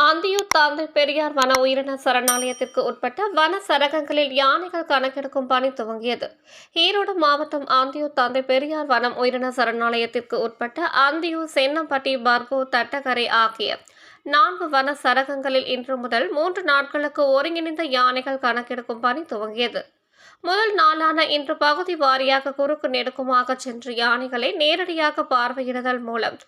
அந்தியூர் தாந்தை பெரியார் வன உயிரின சரணாலயத்திற்கு உட்பட்ட வன சரகங்களில் யானைகள் கணக்கெடுக்கும் பணி துவங்கியது. ஈரோடு மாவட்டம் ஆந்தியூர் தாந்தை பெரியார் வனம் உயிரின சரணாலயத்திற்கு உட்பட்ட ஆந்தியூர் சென்னம்பட்டி பர்கோ தட்டகரை ஆகிய நான்கு வன சரகங்களில் இன்று முதல் மூன்று நாட்களுக்கு ஒருங்கிணைந்த யானைகள் கணக்கெடுக்கும் பணி துவங்கியது. முதல் நாளான இன்று பகுதி வாரியாக குறுக்கு நெடுக்குமாக சென்று யானைகளை நேரடியாக பார்வையிடுதல் மூலம்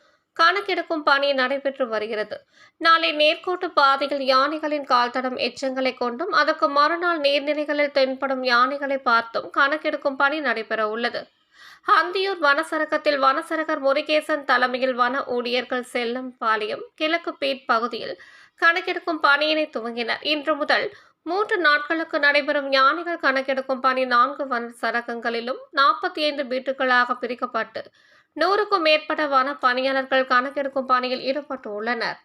கணக்கெடுக்கும் பணி நடைபெற்று வருகிறது. நாளை நேர்கோட்டு பாதையில் யானைகளின் கால்தடம் எச்சங்களை கொண்டும் அதற்கு மறுநாள் நீர்நிலைகளில் தென்படும் யானைகளை பார்த்தும் கணக்கெடுக்கும் பணி நடைபெற உள்ளது. அந்தியூர் வனசரகத்தில் வனசரகர் முருகேசன் தலைமையில் வன ஊழியர்கள் செல்லும் பாளையம் கிழக்கு பீட் பகுதியில் கணக்கெடுக்கும் பணியினை துவங்கினர். இன்று முதல் மூன்று நாட்களுக்கு நடைபெறும் யானைகள் கணக்கெடுக்கும் பணி நான்கு வன சரகங்களிலும் நாற்பத்தி ஐந்து வீட்டுகளாக பிரிக்கப்பட்டு நூறுக்கும் மேற்பட்ட வன பணியாளர்கள் கணக்கெடுக்கும் பணியில் ஈடுபட்டு உள்ளனர்